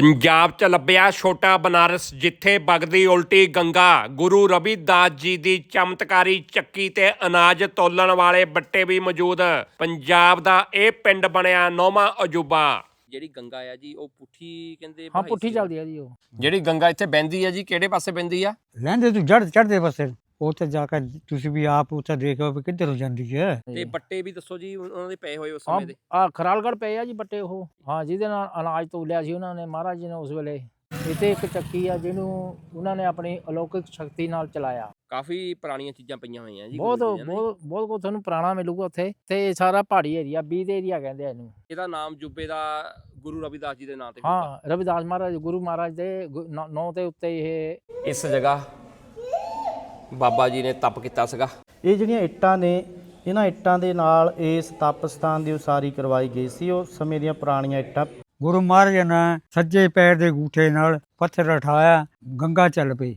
ਪੰਜਾਬ ਚ ਲੱਭਿਆ ਛੋਟਾ ਬਨਾਰਸ ਜਿੱਥੇ ਵਗਦੀ ਉਲਟੀ ਗੰਗਾ ਗੁਰੂ ਰਵਿਦਾਸ ਜੀ ਦੀ ਚਮਤਕਾਰੀ ਚੱਕੀ ਤੇ ਅਨਾਜ ਤੋਲਣ ਵਾਲੇ ਬੱਟੇ ਵੀ ਮੌਜੂਦ। ਪੰਜਾਬ ਦਾ ਇਹ ਪਿੰਡ ਬਣਿਆ ਨੌਵਾਂ ਅਜੂਬਾ। ਜਿਹੜੀ ਗੰਗਾ ਆ ਜੀ ਉਹ ਪੁੱਠੀ ਕਹਿੰਦੇ ਹਾਂ ਪੁੱਠੀ। ਚੱਲਦੀ ਆ ਜੀ ਉਹ। ਜਿਹੜੀ ਗੰਗਾ ਇੱਥੇ ਬਹਿੰਦੀ ਆ ਜੀ ਕਿਹੜੇ ਪਾਸੇ ਬਹਿੰਦੀ ਆ? ਲੈਂਦੇ ਤੂੰ ਜੜ ਚੜਦੇ ਪਾਸੇ। ਉੱਥੇ ਜਾ ਕੇ ਤੁਸੀਂ ਵੀ ਆਪ ਉੱਥੇ ਦੇਖੋ ਵੀ ਕਿੱਧਰ ਜਾਂਦੀ ਹੈ। ਤੇ ਬੱਟੇ ਵੀ ਦੱਸੋ ਜੀ ਉਹਨਾਂ ਦੇ ਪਏ ਹੋਏ ਉਸ ਸਮੇਂ ਦੇ। ਆ ਖਰਾਲਗੜ ਪਏ ਆ ਜੀ ਬੱਟੇ ਉਹ। ਹਾਂ ਜਿਹਦੇ ਨਾਲ ਅਨਾਜ ਤੋਲਿਆ ਸੀ ਉਹਨਾਂ ਨੇ ਮਹਾਰਾਜ ਜੀ ਨੇ ਉਸ ਵੇਲੇ। ਇੱਥੇ ਇੱਕ ਚੱਕੀ ਆ ਜਿਹਨੂੰ ਉਹਨਾਂ ਨੇ ਆਪਣੀ ਅਲੌਕਿਕ ਸ਼ਕਤੀ ਨਾਲ ਚਲਾਇਆ। ਕਾਫੀ ਪੁਰਾਣੀਆਂ ਚੀਜ਼ਾਂ ਪਈਆਂ ਹੋਈਆਂ ਜੀ ਬਹੁਤ। ਬਹੁਤ ਬਹੁਤ ਕੁਝ ਤੁਹਾਨੂੰ ਪੁਰਾਣਾ ਮਿਲੂਗਾ ਉੱਥੇ। ਤੇ ਇਹ ਸਾਰਾ ਪਹਾੜੀ ਏਰੀਆ ਬੀਦ ਦੇ ਏਰੀਆ ਕਹਿੰਦੇ ਆ ਇਹਨੂੰ। ਇਹਦਾ ਨਾਮ ਜੁਬੇ ਦਾ ਗੁਰੂ ਰਵਿਦਾਸ ਜੀ ਦੇ ਨਾਂ ਤੇ ਹਾਂ ਰਵਿਦਾਸ ਮਹਾਰਾਜ ਗੁਰੂ ਮਹਾਰਾਜ ਦੇ ਨਾਂ ਦੇ ਉੱਤੇ ਇਹ ਇਸ ਜਗ੍ਹਾ ਬਾਬਾ ਜੀ ਨੇ ਤਪ ਕੀਤਾ ਸੀਗਾ। ਇਹ ਜਿਹੜੀਆਂ ਇੱਟਾਂ ਨੇ ਇਹਨਾਂ ਇੱਟਾਂ ਦੇ ਨਾਲ ਇਸ ਤਪ ਸਥਾਨ ਦੀ ਉਸਾਰੀ ਕਰਵਾਈ ਗਈ ਸੀ। ਉਹ ਸਮੇਂ ਦੀਆਂ ਪੁਰਾਣੀਆਂ ਇੱਟਾਂ। ਗੁਰੂ ਮਹਾਰਾਜ ਨੇ ਸੱਜੇ ਪੈਰ ਦੇ ਗੂਠੇ ਨਾਲ ਪੱਥਰ ਉਠਾਇਆ ਗੰਗਾ ਚੱਲ ਪਈ।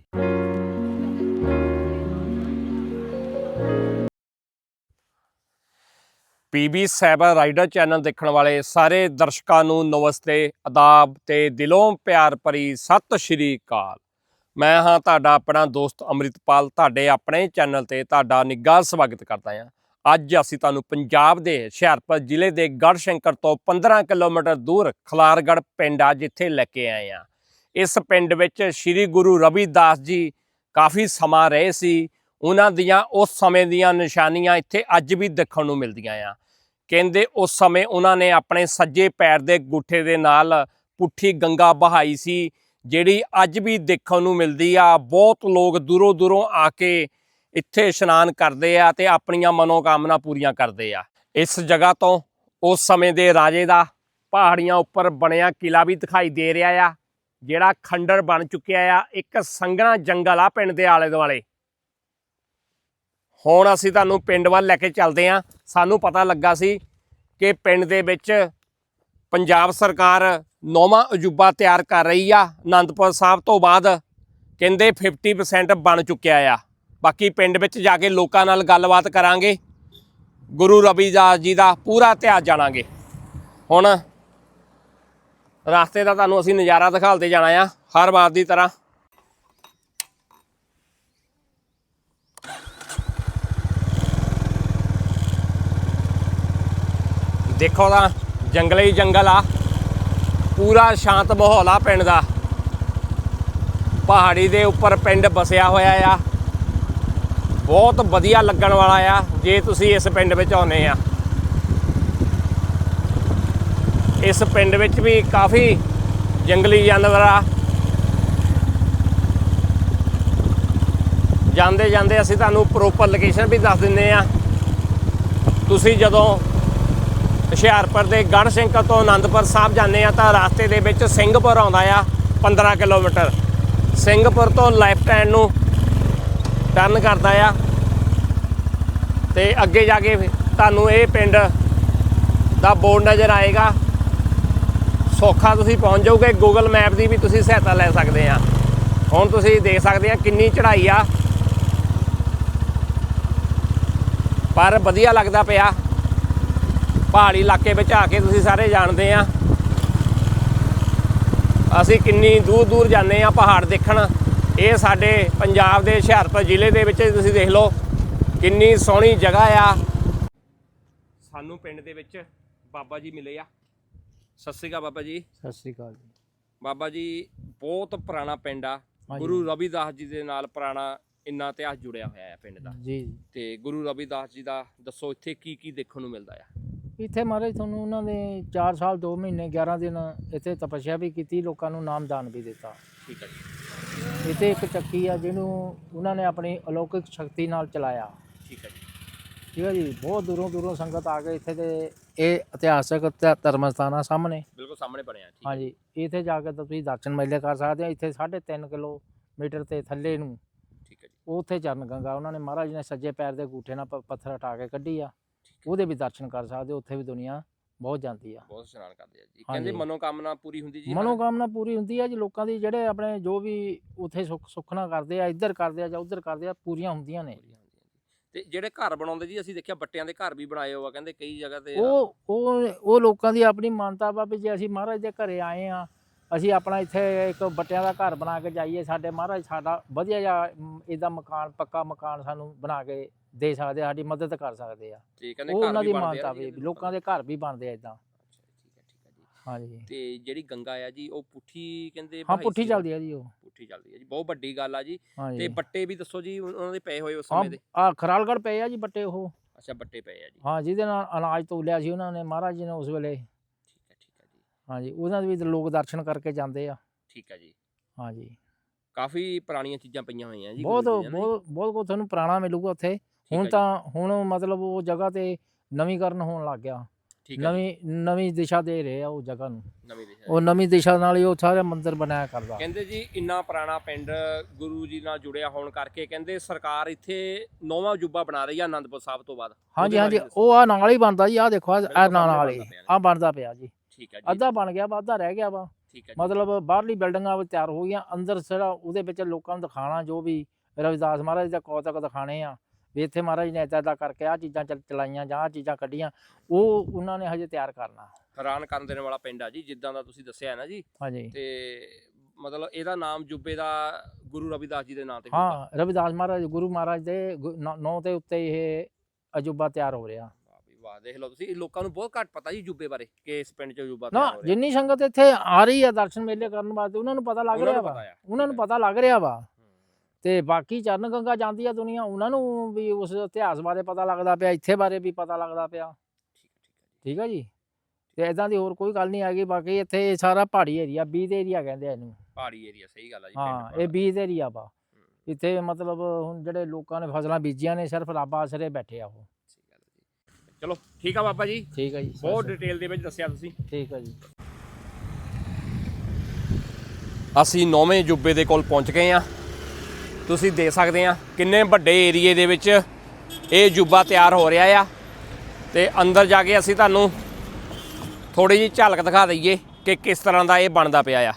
ਪੀਬੀ ਸਾਈਬਰ ਰਾਈਡਰ ਚੈਨਲ ਦੇਖਣ ਵਾਲੇ ਸਾਰੇ ਦਰਸ਼ਕਾਂ ਨੂੰ ਨਮਸਤੇ ਆਦਾਬ ਤੇ ਦਿਲੋਂ ਪਿਆਰ ਭਰੀ ਸਤਿ ਸ਼੍ਰੀ ਅਕਾਲ। ਮੈਂ ਹਾਂ ਤੁਹਾਡਾ ਆਪਣਾ ਦੋਸਤ ਅੰਮ੍ਰਿਤਪਾਲ, ਤੁਹਾਡੇ ਆਪਣੇ ਚੈਨਲ ਤੇ ਤੁਹਾਡਾ ਨਿੱਘਾ ਸਵਾਗਤ ਕਰਦਾ ਹਾਂ। ਅੱਜ ਅਸੀਂ ਤੁਹਾਨੂੰ ਪੰਜਾਬ ਦੇ ਹੁਸ਼ਿਆਰਪੁਰ ਜ਼ਿਲ੍ਹੇ ਦੇ ਗੜਸ਼ੰਕਰ ਤੋਂ 15 ਕਿਲੋਮੀਟਰ ਦੂਰ ਖਲਾਰਗੜ ਪਿੰਡ ਆ, ਜਿੱਥੇ ਲੈ ਕੇ ਆਏ ਆ ਇਸ ਪਿੰਡ ਵਿੱਚ ਸ੍ਰੀ ਗੁਰੂ ਰਵਿਦਾਸ ਜੀ ਕਾਫੀ ਸਮਾਂ ਰਹੇ ਸੀ। ਉਹਨਾਂ ਦੀਆਂ ਉਸ ਸਮੇਂ ਦੀਆਂ ਨਿਸ਼ਾਨੀਆਂ ਇੱਥੇ ਅੱਜ ਵੀ ਦੇਖਣ ਨੂੰ ਮਿਲਦੀਆਂ ਆ। ਕਹਿੰਦੇ ਉਸ ਸਮੇਂ ਉਹਨਾਂ ਨੇ ਆਪਣੇ ਸੱਜੇ ਪੈਰ ਦੇ ਗੁੱਠੇ ਦੇ ਨਾਲ ਪੁੱਠੀ ਗੰਗਾ ਬਹਾਈ ਸੀ। ਜਿਹੜੀ ਅੱਜ ਵੀ ਦੇਖਣ ਨੂੰ ਮਿਲਦੀ ਆ, ਬਹੁਤ ਲੋਕ ਦੂਰੋਂ ਦੂਰੋਂ ਆ ਕੇ ਇੱਥੇ ਇਸ਼ਨਾਨ ਕਰਦੇ ਆ ਤੇ ਆਪਣੀਆਂ ਮਨੋਕਾਮਨਾ ਪੂਰੀਆਂ ਕਰਦੇ ਆ। ਇਸ ਜਗ੍ਹਾ ਤੋਂ ਉਸ ਸਮੇਂ ਦੇ ਰਾਜੇ ਦਾ ਪਹਾੜੀਆਂ ਉੱਪਰ ਬਣਿਆ ਕਿਲਾ ਵੀ ਦਿਖਾਈ ਦੇ ਰਿਹਾ ਆ, ਜਿਹੜਾ ਖੰਡਰ ਬਣ ਚੁੱਕਿਆ ਆ, ਇੱਕ ਸੰਘਣਾ ਜੰਗਲ ਆ ਪਿੰਡ ਦੇ ਆਲੇ ਦੁਆਲੇ ਹੁਣ ਅਸੀਂ ਤੁਹਾਨੂੰ ਪਿੰਡ ਵੱਲ ਲੈ ਕੇ ਚੱਲਦੇ ਹਾਂ ਸਾਨੂੰ ਪਤਾ ਲੱਗਾ ਸੀ ਕਿ ਪਿੰਡ ਦੇ ਵਿੱਚ ਪੰਜਾਬ ਸਰਕਾਰ ਨੌਵਾਂ ਅਜੂਬਾ ਤਿਆਰ ਕਰ ਰਹੀ ਆ। ਆਨੰਦਪੁਰ ਸਾਹਿਬ ਤੋਂ ਬਾਅਦ ਕਹਿੰਦੇ 50% ਬਣ ਚੁੱਕਿਆ ਆ। ਬਾਕੀ ਪਿੰਡ ਵਿੱਚ ਜਾ ਕੇ ਲੋਕਾਂ ਨਾਲ ਗੱਲਬਾਤ ਕਰਾਂਗੇ। ਗੁਰੂ ਰਵਿਦਾਸ ਜੀ ਦਾ ਪੂਰਾ ਇਤਿਹਾਸ ਜਾਣਾਂਗੇ। ਹੁਣ ਰਸਤੇ ਦਾ ਤੁਹਾਨੂੰ ਅਸੀਂ ਨਜ਼ਾਰਾ ਦਿਖਾਲਦੇ ਜਾਣਾ ਆ, ਹਰ ਵਾਰ ਦੀ ਤਰ੍ਹਾਂ। ਦੇਖੋ ਤਾਂ ਜੰਗਲੇ ਹੀ ਜੰਗਲ ਆ। ਪੂਰਾ ਸ਼ਾਂਤ ਮਾਹੌਲ ਆ ਪਿੰਡ ਦਾ। ਪਹਾੜੀ ਦੇ ਉੱਪਰ ਪਿੰਡ ਬਸਿਆ ਹੋਇਆ ਆ। ਬਹੁਤ ਵਧੀਆ ਲੱਗਣ ਵਾਲਾ ਆ, ਜੇ ਤੁਸੀਂ ਇਸ ਪਿੰਡ ਵਿੱਚ ਆਉਨੇ ਆ। ਇਸ ਪਿੰਡ ਵਿੱਚ ਵੀ ਕਾਫੀ ਜੰਗਲੀ ਜਾਨਵਰ ਆ। ਜਾਂਦੇ ਜਾਂਦੇ ਅਸੀਂ ਤੁਹਾਨੂੰ ਪ੍ਰੋਪਰ ਲੋਕੇਸ਼ਨ ਵੀ ਦੱਸ ਦਿੰਨੇ ਆ। ਤੁਸੀਂ ਜਦੋਂ ਹੁਸ਼ਿਆਰਪੁਰ ਦੇ ਗੜ੍ਹਸ਼ੰਕਰ ਤੋਂ ਆਨੰਦਪੁਰ ਸਾਹਿਬ ਜਾਂਦੇ ਆ ਤਾਂ ਰਸਤੇ ਦੇ ਵਿੱਚ ਸਿੰਘਪੁਰ ਆਉਂਦਾ ਆ 15 ਕਿਲੋਮੀਟਰ। ਸਿੰਘਪੁਰ ਤੋਂ ਲੈਫਟ ਹੈਂਡ ਨੂੰ ਟਰਨ ਕਰਦਾ ਆ ਤੇ ਅੱਗੇ ਜਾ ਕੇ ਤੁਹਾਨੂੰ ਇਹ ਪਿੰਡ ਦਾ ਬੋਰਡ ਨਜ਼ਰ ਆਏਗਾ। ਸੌਖਾ ਤੁਸੀਂ ਪਹੁੰਚ ਜਾਓਗੇ ਗੂਗਲ ਮੈਪ ਦੀ ਵੀ ਤੁਸੀਂ ਸਹਾਇਤਾ ਲੈ ਸਕਦੇ ਆ ਹੁਣ ਤੁਸੀਂ ਦੇਖ ਸਕਦੇ ਆ ਕਿੰਨੀ ਚੜ੍ਹਾਈ ਆ। ਪਰ ਵਧੀਆ ਲੱਗਦਾ ਪਿਆ। ਪਹਾੜੀ ਇਲਾਕੇ ਵਿੱਚ ਆ ਕੇ ਤੁਸੀਂ ਸਾਰੇ ਜਾਣਦੇ ਆ। ਅਸੀਂ ਕਿੰਨੀ ਦੂਰ ਦੂਰ ਜਾਂਦੇ ਆ ਪਹਾੜ ਦੇਖਣ। ਇਹ ਸਾਡੇ ਪੰਜਾਬ ਦੇ ਹੁਸ਼ਿਆਰਪੁਰ ਜ਼ਿਲ੍ਹੇ ਦੇ ਵਿੱਚ ਤੁਸੀਂ ਦੇਖ ਲਓ ਕਿੰਨੀ ਸੋਹਣੀ ਜਗ੍ਹਾ ਆ। ਸਾਨੂੰ ਪਿੰਡ ਦੇ ਵਿੱਚ ਬਾਬਾ ਜੀ ਮਿਲੇ ਆ। ਸਤਿ ਸ਼੍ਰੀ ਅਕਾਲ ਬਾਬਾ ਜੀ। ਸਤਿ ਸ੍ਰੀ ਅਕਾਲ ਜੀ। ਬਾਬਾ ਜੀ ਬਹੁਤ ਪੁਰਾਣਾ ਪਿੰਡ ਆ। ਗੁਰੂ ਰਵਿਦਾਸ ਜੀ ਦੇ ਨਾਲ ਪੁਰਾਣਾ ਇੰਨਾ ਇਤਿਹਾਸ ਜੁੜਿਆ ਹੋਇਆ ਹੈ ਪਿੰਡ ਦਾ। ਜੀ। ਤੇ ਗੁਰੂ ਰਵਿਦਾਸ ਜੀ ਦਾ ਦੱਸੋ ਇੱਥੇ ਕੀ ਕੀ ਦੇਖਣ ਨੂੰ ਮਿਲਦਾ ਆ? ਇੱਥੇ ਮਹਾਰਾਜ ਤੁਹਾਨੂੰ ਉਹਨਾਂ ਨੇ 4 ਸਾਲ 2 ਮਹੀਨੇ 11 ਦਿਨ ਇੱਥੇ ਤਪੱਸਿਆ ਵੀ ਕੀਤੀ ਲੋਕਾਂ ਨੂੰ ਨਾਮਦਾਨ ਵੀ ਦਿੱਤਾ। ਠੀਕ ਹੈ ਜੀ। ਇੱਥੇ ਇੱਕ ਚੱਕੀ ਆ ਜਿਹਨੂੰ ਉਹਨਾਂ ਨੇ ਆਪਣੀ ਅਲੌਕਿਕ ਸ਼ਕਤੀ ਨਾਲ ਚਲਾਇਆ। ਠੀਕ ਹੈ ਜੀ। ਠੀਕ ਹੈ ਜੀ? ਬਹੁਤ ਦੂਰੋਂ ਦੂਰੋਂ ਸੰਗਤ ਆ ਕੇ ਇੱਥੇ ਤੇ ਇਹ ਇਤਿਹਾਸਕ ਧਰ- ਧਰਮ ਸਥਾਨ ਸਾਹਮਣੇ। ਬਿਲਕੁਲ ਸਾਹਮਣੇ ਬਣਿਆ ਠੀਕ ਹੈ। ਹਾਂਜੀ ਇੱਥੇ ਜਾ ਕੇ ਤੁਸੀਂ ਦਰਸ਼ਨ ਮੇਲੇ ਕਰ ਸਕਦੇ ਆ ਇੱਥੇ 3.5 ਕਿਲੋਮੀਟਰ ਤੇ ਥੱਲੇ ਨੂੰ ਠੀਕ ਹੈ ਜੀ। ਉੱਥੇ ਚਰਨ ਗੰਗਾ ਉਹਨਾਂ ਨੇ ਮਹਾਰਾਜ ਨੇ ਸੱਜੇ ਪੈਰ ਦੇ ਗੂਠੇ ਨਾਲ ਪੱਥਰ ਹਟਾ ਕੇ ਕੱਢੀ ਆ। ਉਹਦੇ ਵੀ ਦਰਸ਼ਨ ਕਰ ਸਕਦੇ ਹੋ, ਉੱਥੇ ਵੀ ਦੁਨੀਆ ਬਹੁਤ ਜਾਂਦੀ ਆ। ਬਹੁਤ ਇਸ਼ਨਾਨ ਕਰਦੇ ਆ ਜੀ। ਕਹਿੰਦੇ। ਮਨੋਕਾਮਨਾ ਪੂਰੀ ਹੁੰਦੀ ਜੀ ਮਨੋਕਾਮਨਾ ਪੂਰੀ ਹੁੰਦੀ ਆ ਜੀ ਲੋਕਾਂ ਦੀ ਜਿਹੜੇ ਆਪਣੇ ਜੋ ਵੀ ਉੱਥੇ ਸੁੱਖ ਸੁੱਖਣਾ ਕਰਦੇ ਆ ਇੱਧਰ ਕਰਦੇ ਆ ਜਾਂ ਉੱਧਰ ਕਰਦੇ ਆ ਪੂਰੀਆਂ ਹੁੰਦੀਆਂ ਨੇ। ਤੇ ਜਿਹੜੇ ਘਰ ਬਣਾਉਂਦੇ ਜੀ ਅਸੀਂ ਦੇਖਿਆ ਬੱਟਿਆਂ ਦੇ ਘਰ ਵੀ ਬਣਾਏ ਹੋਆ ਕਹਿੰਦੇ ਕਈ ਜਗ੍ਹਾ ਤੇ ਉਹ ਉਹ ਉਹ ਲੋਕਾਂ ਦੀ ਆਪਣੀ ਮਾਨਤਾ ਵਾ ਵੀ ਜੇ ਅਸੀਂ ਮਹਾਰਾਜ ਦੇ ਘਰੇ ਆਏ ਆ ਅਸੀਂ ਆਪਣਾ ਇੱਥੇ ਇੱਕ ਬੱਟਿਆਂ ਦਾ ਘਰ ਬਣਾ ਕੇ ਜਾਈਏ ਸਾਡੇ ਮਹਾਰਾਜ ਸਾਡਾ ਵਧੀਆ ਜਿਹਾ ਇਦਾਂ ਮਕਾਨ ਪੱਕਾ ਮਕਾਨ ਸਾਨੂੰ ਬਣਾ ਕੇ ਦੇ ਸਕਦੇ ਆ, ਸਾਡੀ ਮਦਦ ਕਰ ਸਕਦੇ ਆ। ਤੇ ਕਹਿੰਦੇ ਉਹ ਘਰ ਵੀ ਬਣਦੇ ਮਾਨਤਾ ਆ ਵੀ ਲੋਕਾਂ ਦੇ ਘਰ ਵੀ ਬਣਦੇ ਆ ਇਦਾਂ ਠੀਕ ਹੈ ਠੀਕ ਹੈ ਜੀ। ਹਾਂਜੀ। ਤੇ ਜਿਹੜੀ ਗੰਗਾ ਆ ਜੀ ਉਹ ਪੁੱਠੀ ਕਹਿੰਦੇ ਹਾਂ ਬਹਾਈ ਪੁੱਠੀ ਸੀ। ਚੱਲਦੀ ਆ ਜੀ ਉਹ। ਪੁੱਠੀ ਚੱਲਦੀ ਹੈ ਜੀ ਬਹੁਤ ਵੱਡੀ ਗੱਲ ਆ ਜੀ। ਤੇ ਹਾਂਜੀ ਬੱਟੇ ਵੀ ਦੱਸੋ ਜੀ ਉਨ- ਉਹਨਾਂ ਦੇ ਪਏ ਹੋਏ ਉਸ ਹਾਂ ਸਮੇਂ ਦੇ? ਆ ਖਰਾਲਗੜ ਪਏ ਆ ਜੀ ਬੱਟੇ ਉਹ। ਅੱਛਾ ਬੱਟੇ ਪਏ ਆ ਜੀ। ਹਾਂ ਜਿਹਦੇ ਨਾਲ ਅਨਾਜ ਤੋਲਿਆ ਸੀ ਉਹਨਾਂ ਨੇ ਮਹਾਰਾਜ ਜੀ ਨੇ ਉਸ ਵੇਲੇ। ਠੀਕ ਹੈ ਠੀਕ ਹੈ ਜੀ। ਹਾਂਜੀ ਉਹਨਾਂ ਦੇ ਵੀ ਲੋਕ ਦਰਸ਼ਨ ਕਰਕੇ ਜਾਂਦੇ ਆ। ਠੀਕ ਹੈ ਜੀ। ਹਾਂਜੀ। ਕਾਫੀ ਪੁਰਾਣੀਆਂ ਚੀਜ਼ਾਂ ਪਈਆਂ ਹੋਈਆਂ ਜੀ ਬਹੁਤ ਗੁਰੂ ਜੀ ਦੀਆਂ ਨਾ ਜੀ। ਬਹੁਤ ਬਹੁਤ ਕੁਝ ਤੁਹਾਨੂੰ ਪੁਰਾਣਾ ਮਿਲੂਗਾ ਉੱਥੇ। ਠੀਕ ਹੈ ਹੁਣ ਤਾਂ ਹੁਣ ਮਤਲਬ ਉਹ ਜਗ੍ਹਾ ਤੇ ਨਵੀਕਰਨ ਹੋਣ ਲੱਗ ਗਿਆ। ਠੀਕ ਹੈ ਜੀ, ਨਵੀਂ ਨਵੀਂ ਦਿਸ਼ਾ ਦੇ ਰਹੇ ਆ ਉਹ ਜਗ੍ਹਾ ਨੂੰ। ਨਵੀਂ ਦਿਸ਼ਾ ਉਹ ਨਵੀਂ ਦਿਸ਼ਾ ਨਾਲ ਹੀ ਉਹ ਸਾਰਾ ਮੰਦਿਰ ਬਣਾਇਆ ਕਰਦਾ। ਕਹਿੰਦੇ ਜੀ ਇੰਨਾ ਪੁਰਾਣਾ ਪਿੰਡ ਗੁਰੂ ਜੀ ਨਾਲ ਜੁੜਿਆ ਹੋਣ ਕਰਕੇ ਕਹਿੰਦੇ ਸਰਕਾਰ ਇੱਥੇ ਨੌਵਾਂ ਅਜੂਬਾ ਬਣਾ ਰਹੀ ਆ ਆਨੰਦਪੁਰ ਸਾਹਿਬ ਤੋਂ ਬਾਅਦ। ਹਾਂਜੀ ਹਾਂਜੀ। ਉਹ ਆ ਨਾਲ ਹੀ ਬਣਦਾ ਜੀ ਆ ਦੇਖੋ ਆ ਨਾਲ ਵਾਲੀ। ਆ ਬਣਦਾ ਪਿਆ ਜੀ। ਠੀਕ ਹੈ ਜੀ। ਅੱਧਾ ਬਣ ਗਿਆ ਵਾ ਅੱਧਾ ਰਹਿ ਗਿਆ ਵਾ। ਠੀਕ ਹੈ ਜੀ। ਮਤਲਬ ਬਾਹਰਲੀ ਬਿਲਡਿੰਗਾਂ ਵੀ ਤਿਆਰ ਹੋ ਗਈਆਂ। ਅੰਦਰ ਜਿਹੜਾ ਉਹਦੇ ਵਿੱਚ ਲੋਕਾਂ ਨੂੰ ਦਿਖਾਣਾ ਜੋ ਵੀ ਰਵਿਦਾਸ ਮਹਾਰਾਜ ਦਾ ਕੌਤਕ ਦਿਖਾਣੇ ਆ। ਵੀ ਇੱਥੇ ਮਹਾਰਾਜ ਨੇ ਏਦਾਂ ਏਦਾਂ ਕਰਕੇ ਆ ਚੀਜ਼ਾਂ ਚੱਲ ਚਲਾਈਆਂ ਜਾਂ ਆਹ ਚੀਜ਼ਾਂ ਕੱਢੀਆਂ ਉਹ ਉਹਨਾਂ ਨੇ ਹਜੇ ਤਿਆਰ ਕਰਨਾ ਹੈਰਾਨ ਕਰਨ ਦੇਣ ਵਾਲਾ ਪਿੰਡ ਆ ਜੀ ਜਿੱਦਾਂ ਦਾ ਤੁਸੀਂ ਦੱਸਿਆ ਹੈ ਨਾ ਜੀ ਹਾਂਜੀ ਤੇ ਮਤਲਬ ਇਹਦਾ ਨਾਮ ਜੁੱਬੇ ਦਾ ਗੁਰੂ ਰਵਿਦਾਸ ਜੀ ਦੇ ਨਾਂ ਤੇ ਹੋਊਗਾ। ਹਾਂ ਰਵਿਦਾਸ ਮਹਾਰਾਜ ਗੁਰੂ ਮਹਾਰਾਜ ਦੇ ਨਾਂ ਤੇ ਉੱਤੇ ਇਹ ਅਜੂਬਾ ਤਿਆਰ ਹੋ ਰਿਹਾ ਵਾਹ ਵੀ ਵਾਹ ਦੇਖ ਲਓ ਤੁਸੀਂ ਲੋਕਾਂ ਨੂੰ ਬਹੁਤ ਘੱਟ ਪਤਾ ਜੀ ਜੁੱਬੇ ਬਾਰੇ ਕਿ ਇਸ ਪਿੰਡ 'ਚ ਜੁੱਬਾ ਨਾ ਤਿਆਰ ਹੋ ਰਿਹਾ ਜਿੰਨੀ ਸੰਗਤ ਇੱਥੇ ਆ ਰਹੀ ਆ ਦਰਸ਼ਨ ਮੇਲੇ ਕਰਨ ਵਾਸਤੇ ਉਹਨਾਂ ਨੂੰ ਪਤਾ ਲੱਗ ਉਹਨਾਂ ਰਿਹਾ ਨੂੰ ਵਾ ਪਤਾ ਆ ਉਹਨਾਂ ਨੂੰ ਹੈ। ਪਤਾ ਲੱਗ ਰਿਹਾ ਵਾ ਹੂੰ। ਤੇ ਬਾਕੀ ਚਰਨ ਗੰਗਾ ਜਾਂਦੀ ਆ ਦੁਨੀਆ ਉਹਨਾਂ ਨੂੰ ਵੀ ਉਸ ਇਤਿਹਾਸ ਬਾਰੇ ਪਤਾ ਲੱਗਦਾ ਪਿਆ ਇੱਥੇ ਬਾਰੇ ਵੀ ਪਤਾ ਲੱਗਦਾ ਪਿਆ। ਠੀਕ ਆ ਜੀ? ਤੇ ਇਦਾਂ ਦੀ ਹੋਰ ਕੋਈ ਗੱਲ ਨਹੀਂ ਹੈਗੀ ਬਾਕੀ ਇੱਥੇ ਸਾਰਾ ਪਹਾੜੀ ਏਰੀਆ ਬੀਦ ਏਰੀਆ ਕਹਿੰਦੇ ਆ ਇਹਨੂੰ। ਪਹਾੜੀ ਏਰੀਆ ਸਹੀ ਗੱਲ ਆ ਜੀ ਹਾਂ ਇਹ। ਬੀਦ ਏਰੀਆ ਵਾ। ਇੱਥੇ ਮਤਲਬ ਹੁਣ ਜਿਹੜੇ ਲੋਕਾਂ ਨੇ ਫਸਲਾਂ ਬੀਜੀਆਂ ਨੇ ਸਿਰਫ ਰੱਬ ਆਸਰੇ ਬੈਠੇ ਆ ਉਹ। ਆ ਚਲੋ ਠੀਕ ਆ ਬਾਬਾ ਜੀ। ਠੀਕ ਹੈ ਜੀ ਬਹੁਤ ਡਿਟੇਲ ਦੇ ਵਿੱਚ ਦੱਸਿਆ ਤੁਸੀਂ। ਠੀਕ ਹੈ ਜੀ। ਅਸੀਂ ਨੌਵੇਂ ਜੁੱਬੇ ਦੇ ਕੋਲ ਪਹੁੰਚ ਗਏ ਆ। ਤੁਸੀਂ ਦੇਖ ਸਕਦੇ ਆ ਕਿੰਨੇ ਵੱਡੇ ਏਰੀਏ ਦੇ ਵਿੱਚ ਇਹ ਜੁੱਬਾ ਤਿਆਰ ਹੋ ਰਿਹਾ ਆ। ਤੇ ਅੰਦਰ ਜਾ ਕੇ ਅਸੀਂ ਤੁਹਾਨੂੰ ਥੋੜੀ ਜਿਹੀ ਝਲਕ ਦਿਖਾ ਦਈਏ ਕਿ ਕਿਸ ਤਰ੍ਹਾਂ ਦਾ ਇਹ ਬਣਦਾ ਪਿਆ ਆ।